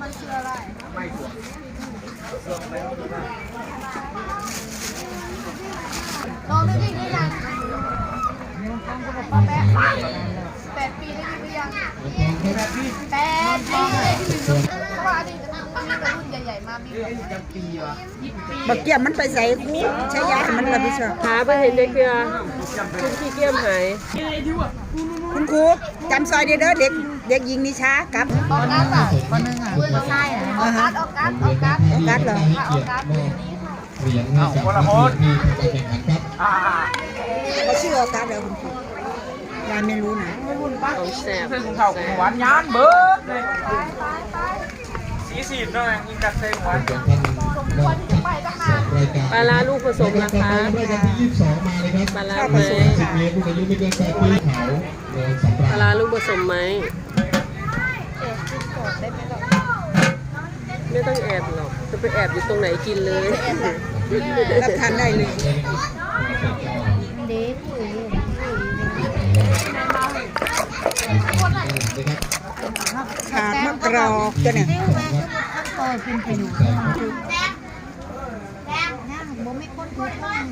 มันคืออะไรไม่ถั่วน้องได้ยินหรือยังป้าแป๊ะแปดปีได้ยินหรือยังแปดปีแปดปีเพราะว่าอันนี้จะ มีกระรุ่นใหญ่ๆมามีเอ้ยยังปีวะบักเกียมมันไปใส่คูใช้ยาให้มันรับผิดชอบหาไปเห็นได้เกลือคุณขี้เกียจหายคุณครูจำซอยเด้อเด้อเด็กเด็กหญิงนิชากับออกกัสอะคนนึงอะไม่ใช่อะออกกัสออกกัสออกกัสออกกัสเหรอค่ะออกกัสเหรียญให้กับนักเรียนที่เข้าไปแข่งขันครับอ่าเขาชื่อออกัสเหรอคุณครูยายไม่รู้นะของแสบซึ่งเข้าของหวานยานเบิร์ดเลย สีสีหน่อยยิงกัดเซงหวานเป็นท่านมอบสำหรับรายการปลาร้าลูกผสมนะคะรายการที่22มาเลยครับปลาร้าไหม10เมตรรุ่นอายุไม่เกิน8ปีเขาเนินสำปลาราร้าญลูกผสมไหม ไม่ต้องแอบหรอก จะไปแอบอยู่ตรงไหนกินเลย รับทานได้เลย เด็กคุยนะครับ ขากมะกรอกตัวเนี่ยต่อยเป็นป็นอยู่นะบ่ไม่คนทุกคน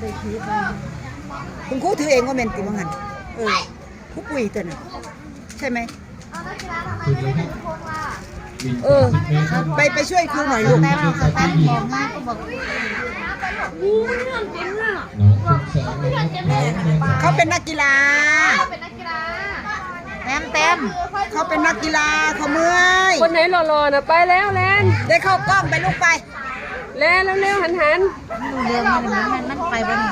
ได้ถือไปคุณครูถือเองก็เป็นติบังหันเออผู้ปุ๋ยตัวน่ะใช่ไหมเออ ไปไปช่วยครูหน่อยลูกแต่เราสตาร์ทของมากก็บอกน้องคุณแสงนะเขาเนินเขาเป็นนักกีฬา เป็นนักกีฬาแต้มเต็มเขาเป็นนักกีฬาเขาเมื่อยคนไหนหล่อๆนะไปแล้วแลนได้เข้ากล้องไปลูกไปแลนเร็วๆหันหันดูเรื่องมันมันมันไปบ้าง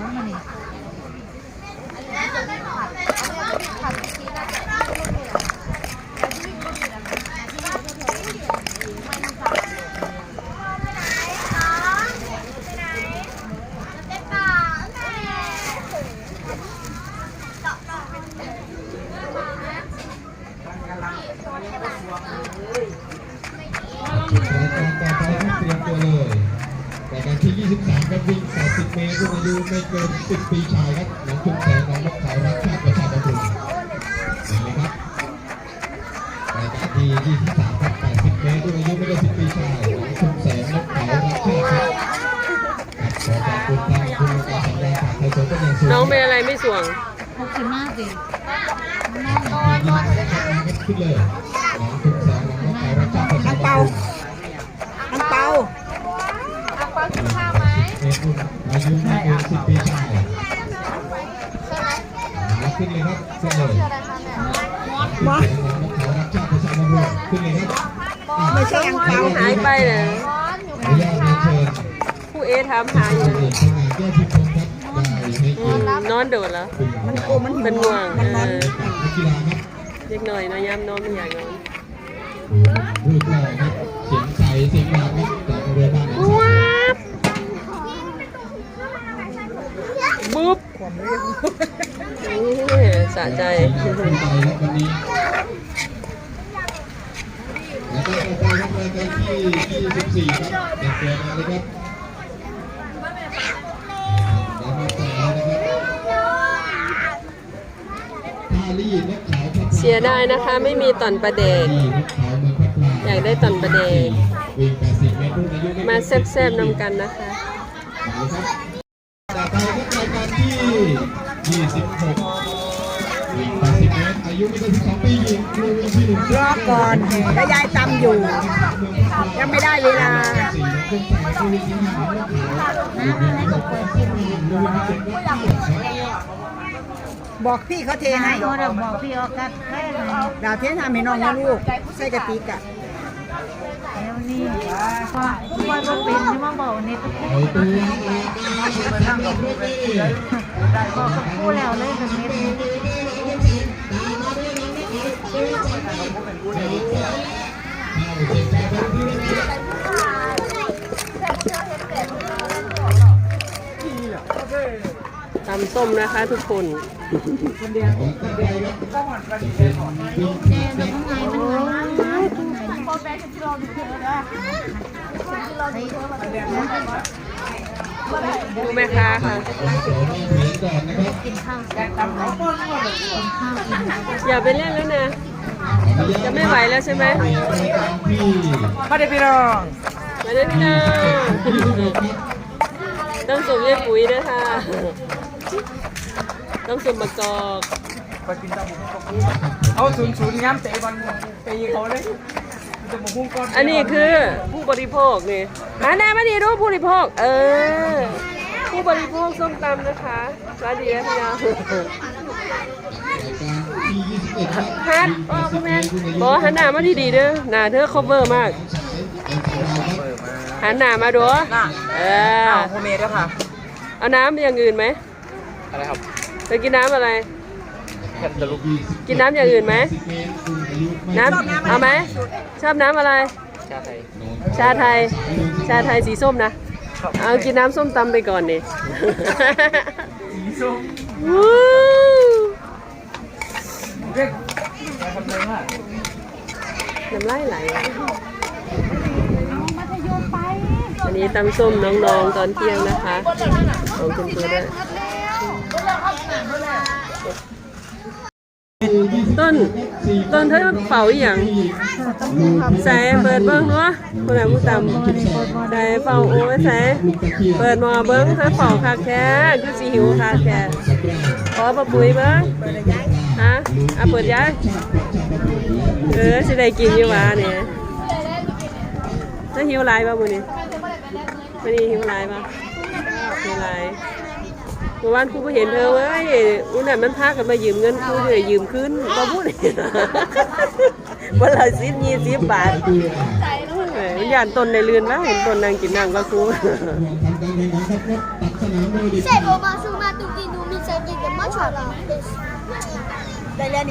มันมันนี่ ต่อไปครับเตรียมตัวเลยรายการที่ 23ครับวิ่ง 80 เมตรรุ่นอายุไม่เกิน 10 ปีชายครับน้องคุณแสงน้องนกเขารักชาติประชาชนนี่เลยครับรายการที่ 23ครับ80 เมตรรุ่นอายุไม่เกิน 10 ปีชายน้องคุณแสงนกเขารักชาติครับครับขอขอบคุณทางคุณการสัญญาฝากไทยสวนเป็นอย่างสูงน้องเป็นอะไรไม่สวงหกสิบห้าสิขึ้นเลยน้องคุณแสงน้องนกเขารักชาติประชาอังชเปาน อังเปา อังเปากินข้ มเมตรรุ่นอายุไม่เกิน10ปีชายใช่ไหมขึ้นเลยครับขึ้นเลยชื่ออะไรคะเนี่ยมาขอรับชาติประชาชนขึ้นเลยครับไม่ใช่อังเาหายไปเลยร้อนผู้เอถามหาอยู่นแก้พิพงศ์ครับได้ให้อืเดินโดดแล้วมันโอ้มันเป็นห่วงเล็กหน่อยนะย้ำนอนไม่อยากนอนรูปหล่อครับเสียงใสเสียงดังะใจแล้วก็ต่อไปครับรายการที่24ครับเด็กเกิดมาเลยครับแล้วมาต่อนะครับท่าลีนกขาวพับเสียดายนะคะ ไม่มีตอนประเดกนกขาวเมืองพับลาอยากได้ตอนประเดกวิ่ง80เมตรรุ่นอายุไเกินมาแซบๆนำกันนะคะต่อไปครับรายการที่ 26 80เมตรอายุไม่เกิน12ปีหญิงครูวันที่หนึ่งรอก่อนแล้วยายตำอยู่ ยังไม่ได้เวลาสี่นักขึ้นไปครูวิชิตหาลูกขาววิ่งให้กับเปิดกินดูวิจิตรครับบอกพี่เขาเทให้เขาจะบอกพี่ออกัสแค่ไหนดาวเททำให้น้องนะลูกใส่กะติกอะแล้วนี่ก็ทุกวันก็เป็นที่มาบอกนี่ก็เอาตัวบอกกับผู้แล้วเลยแบบนี้ ตำส้มนะคะทุกคน ดูแม่ค้าค่ะกินข้าวเสร็จกินข้าวกินอย่าไปเล่นแล้วนะขจะไม่ไหวแล้วใช่ไหมรายการที่มาเดี๋ยวพี่น้องมาได้พี่น้อง26ครับต้องสุ่มด้วยปุ๋ยด้วยค่ะต้องสุ่มมะกอกไปกินตาบุกเอาศูนย์ศูนย์ย้ำเตะบอลตีเขาเลยจะมาพุ่งก้ อนอันนี้คือผู้บริโภคนี่มาหน้ามาดีดูผู้บริโภค เออ ผู้บริโภคส้มตำนะคะสวัสดีนะพี่น้องรายการที่21ครับฮัทอ๋อคุณแม่บอกหันหน้ามาดีๆเด้อหน้าเธอ cover มากหันหน้ามาดูเออโฮเมด้วยค่ะ เอาน้ำอย่างอื่นไหมอะไรครับไปกินน้ำอะไร แคนตาลูปกินน้ำอย่างอื่นไหม น้ำเอาไหม ชอบน้ำอะไร ชาไทย ชาไทย ชาไทยสีส้มนะ เอากินน้ำส้มตำไปก่อนนี่สีส้มวู้เรียกไปทำเลยว่าน้ำลายไหลอะอันนี้ตำส้มน้องๆตอนเที่ยงนะคะ ของคุณครูด้วย ต้นต้นเธอเป่าอีหยังใส่เปิดเบิ้งเนาะคนไหนผู้ตำใส่เป่าโอ้ยใส่เปิดมอเบิ้งเธอเป่าคาแค่คือสีหิวคาแค่ขอปะปุ๋ยเบิ้งฮะอะเปิดย้ายเออสิได้กินอยู่วะเนี่ยจะหิวหลายป่ะมื้อนี้มื้อนี้หิวหลายป่ะหิวหลาย เมื่อวานครูบ่เห็นเธอเว้ยอุ้นน่ะมันพากันมายืมเงินครูอยู่ยืมคืนบ่พูดวันละสิบยี่สิบบาทเอ้ยมันย่านตนในเรือนแล้วเห็นตนนางกินนางก็ครูทำการแข่งขันครับรถตัดสนามโดยเด็ก Sei, vou mais uma do que no Missa de Machado. ได้แล้ว